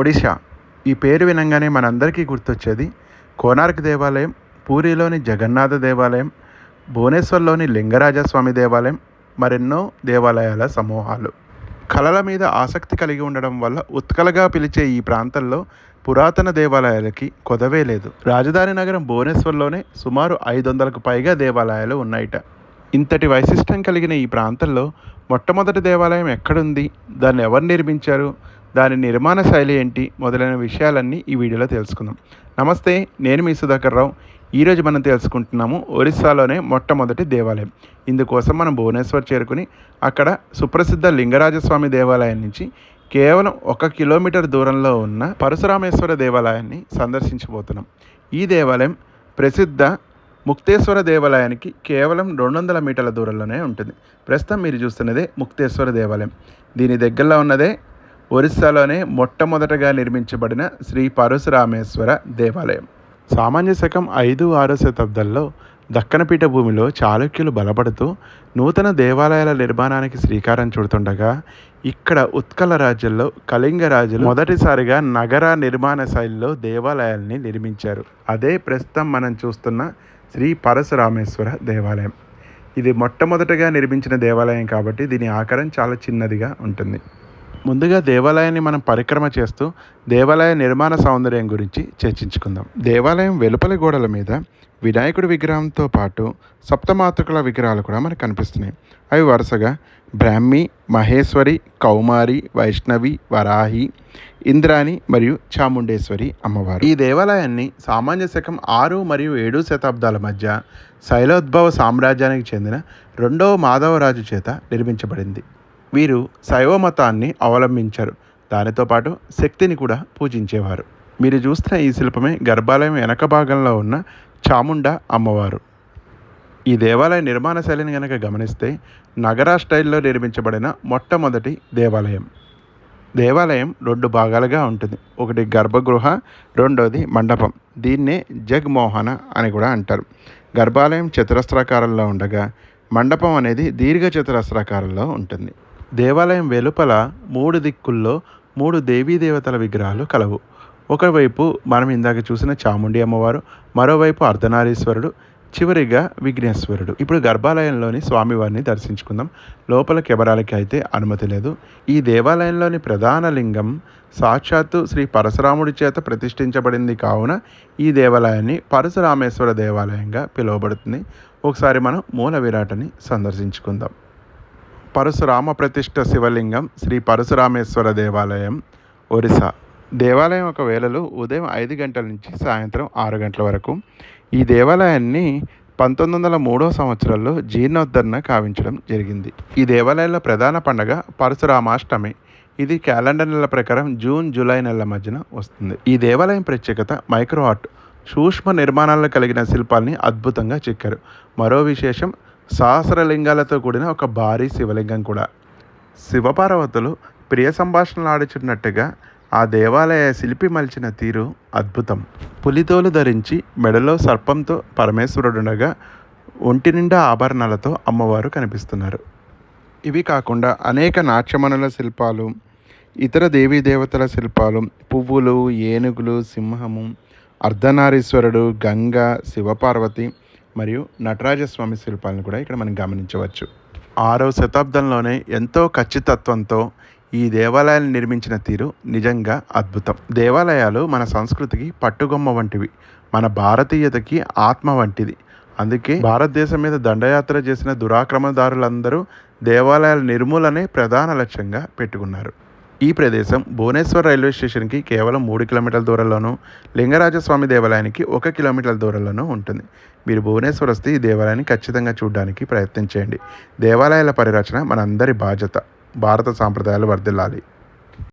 ఒడిశా. ఈ పేరు వినంగానే మనందరికీ గుర్తొచ్చేది కోనార్క్ దేవాలయం పూరిలోని జగన్నాథ దేవాలయం భువనేశ్వర్లోని లింగరాజస్వామి దేవాలయం మరెన్నో దేవాలయాల సమూహాలు. కళల మీద ఆసక్తి కలిగి ఉండడం వల్ల ఉత్కలగా పిలిచే ఈ ప్రాంతంలో పురాతన దేవాలయాలకి కొదవే లేదు. రాజధాని నగరం భువనేశ్వర్లోనే సుమారు ఐదు వందలకు పైగా దేవాలయాలు ఉన్నాయిట. ఇంతటి వైశిష్టం కలిగిన ఈ ప్రాంతంలో మొట్టమొదటి దేవాలయం ఎక్కడుంది? దాన్ని ఎవరు నిర్మించారు? దాని నిర్మాణ శైలి ఏంటి మొదలైన విషయాలన్నీ ఈ వీడియోలో తెలుసుకుందాం. నమస్తే నేను మీ సుధాకర్ రావు. ఈరోజు మనం తెలుసుకుంటున్నాము ఒరిస్సాలోనే మొట్టమొదటి దేవాలయం. ఇందుకోసం మనం భువనేశ్వర్ చేరుకుని అక్కడ సుప్రసిద్ధ లింగరాజస్వామి దేవాలయం నుంచి కేవలం ఒక కిలోమీటర్ దూరంలో ఉన్న పరశురామేశ్వర దేవాలయాన్ని సందర్శించబోతున్నాం. ఈ దేవాలయం ప్రసిద్ధ ముక్తేశ్వర దేవాలయానికి కేవలం రెండు వందల మీటర్ల దూరంలోనే ఉంటుంది. ప్రస్తుతం మీరు చూస్తున్నదే ముక్తేశ్వర దేవాలయం. దీని దగ్గరలో ఉన్నదే ఒరిస్సాలోనే మొట్టమొదటగా నిర్మించబడిన శ్రీ పరశురామేశ్వర దేవాలయం. సామాన్య శకం ఐదు ఆరో శతాబ్దాల్లో దక్కనపీఠ భూమిలో చాళుక్యులు బలపడుతూ నూతన దేవాలయాల నిర్మాణానికి శ్రీకారం చుడుతుండగా ఇక్కడ ఉత్కల రాజ్యంలో కళింగ రాజులు మొదటిసారిగా నగర నిర్మాణ శైలిలో దేవాలయాల్ని నిర్మించారు. అదే ప్రస్తుతం మనం చూస్తున్న శ్రీ పరశురామేశ్వర దేవాలయం. ఇది మొట్టమొదటగా నిర్మించిన దేవాలయం కాబట్టి దీని ఆకారం చాలా చిన్నదిగా ఉంటుంది. ముందుగా దేవాలయాన్ని మనం పరిక్రమ చేస్తూ దేవాలయ నిర్మాణ సౌందర్యం గురించి చర్చించుకుందాం. దేవాలయం వెలుపలి గోడల మీద వినాయకుడి విగ్రహంతో పాటు సప్తమాతృకుల విగ్రహాలు కూడా మనకు కనిపిస్తున్నాయి. అవి వరుసగా బ్రాహ్మి మహేశ్వరి కౌమారి వైష్ణవి వరాహి ఇంద్రాణి మరియు చాముండేశ్వరి అమ్మవారు. ఈ దేవాలయాన్ని సామాన్య శకం ఆరు మరియు ఏడు శతాబ్దాల మధ్య శైలోద్భవ సామ్రాజ్యానికి చెందిన రెండవ మాధవరాజు చేత నిర్మించబడింది. వీరు శైవ మతాన్ని అవలంబించారు. దానితో పాటు శక్తిని కూడా పూజించేవారు. మీరు చూస్తున్న ఈ శిల్పమే గర్భాలయం వెనక భాగంలో ఉన్న చాముండ అమ్మవారు. ఈ దేవాలయ నిర్మాణ శైలిని కనుక గమనిస్తే నగర స్టైల్లో నిర్మించబడిన మొట్టమొదటి దేవాలయం. దేవాలయం రెండు భాగాలుగా ఉంటుంది. ఒకటి గర్భగృహ రెండోది మండపం. దీన్నే జగ్మోహన అని కూడా అంటారు. గర్భాలయం చతురస్రాకారంలో ఉండగా మండపం అనేది దీర్ఘ చతురస్రాకారంలో ఉంటుంది. దేవాలయం వెలుపల మూడు దిక్కుల్లో మూడు దేవీ దేవతల విగ్రహాలు కలవు. ఒకవైపు మనం ఇందాక చూసిన చాముండి అమ్మవారు మరోవైపు అర్ధనారీశ్వరుడు చివరిగా విఘ్నేశ్వరుడు. ఇప్పుడు గర్భాలయంలోని స్వామివారిని దర్శించుకుందాం. లోపల కెమెరాలకి అయితే అనుమతి లేదు. ఈ దేవాలయంలోని ప్రధాన లింగం సాక్షాత్తు శ్రీ పరశురాముడి చేత ప్రతిష్ఠించబడింది కావున ఈ దేవాలయాన్ని పరశురామేశ్వర దేవాలయంగా పిలువబడుతుంది. ఒకసారి మనం మూల విరాటని సందర్శించుకుందాం. పరశురామ ప్రతిష్ఠ శివలింగం శ్రీ పరశురామేశ్వర దేవాలయం ఒరిస్సా. దేవాలయం ఒక వేళలో ఉదయం ఐదు గంటల నుంచి సాయంత్రం ఆరు గంటల వరకు. ఈ దేవాలయాన్ని పంతొమ్మిది వందల మూడో సంవత్సరంలో జీర్ణోద్ధరణ కావించడం జరిగింది. ఈ దేవాలయంలో ప్రధాన పండగ పరశురామాష్టమి. ఇది క్యాలెండర్ నెల ప్రకారం జూన్ జూలై నెలల మధ్యన వస్తుంది. ఈ దేవాలయం ప్రత్యేకత మైక్రో ఆర్ట్. సూక్ష్మ నిర్మాణాలు కలిగిన శిల్పాలని అద్భుతంగా చెక్కారు. మరో విశేషం సహస్రలింగాలతో కూడిన ఒక భారీ శివలింగం కూడా. శివపార్వతులు ప్రియ సంభాషణలు ఆడుచున్నట్టుగా ఆ దేవాలయ శిల్పి మలిచిన తీరు అద్భుతం. పులితోలు ధరించి మెడలో సర్పంతో పరమేశ్వరుడుండగా ఒంటి నిండా ఆభరణాలతో అమ్మవారు కనిపిస్తున్నారు. ఇవి కాకుండా అనేక నాట్యమనుల శిల్పాలు ఇతర దేవీ దేవతల శిల్పాలు పువ్వులు ఏనుగులు సింహము అర్ధనారీశ్వరుడు గంగ శివపార్వతి మరియు నటరాజస్వామి శిల్పాలను కూడా ఇక్కడ మనం గమనించవచ్చు. ఆరవ శతాబ్దంలోనే ఎంతో ఖచ్చితత్వంతో ఈ దేవాలయాలను నిర్మించిన తీరు నిజంగా అద్భుతం. దేవాలయాలు మన సంస్కృతికి పట్టుగొమ్మ వంటివి. మన భారతీయతకి ఆత్మ వంటిది. అందుకే భారతదేశం మీద దండయాత్ర చేసిన దురాక్రమదారులందరూ దేవాలయాల నిర్మూలనే ప్రధాన లక్ష్యంగా పెట్టుకున్నారు. ఈ ప్రదేశం భువనేశ్వర్ రైల్వే స్టేషన్కి కేవలం మూడు కిలోమీటర్ల దూరంలోనూ లింగరాజస్వామి దేవాలయానికి ఒక కిలోమీటర్ల దూరంలోనూ ఉంటుంది. మీరు భువనేశ్వర్ వస్తే ఈ దేవాలయాన్ని ఖచ్చితంగా చూడడానికి ప్రయత్నించండి దేవాలయాల పరిరక్షణ మనందరి బాధ్యత. భారత సాంప్రదాయాలు వర్ధిల్లాలి.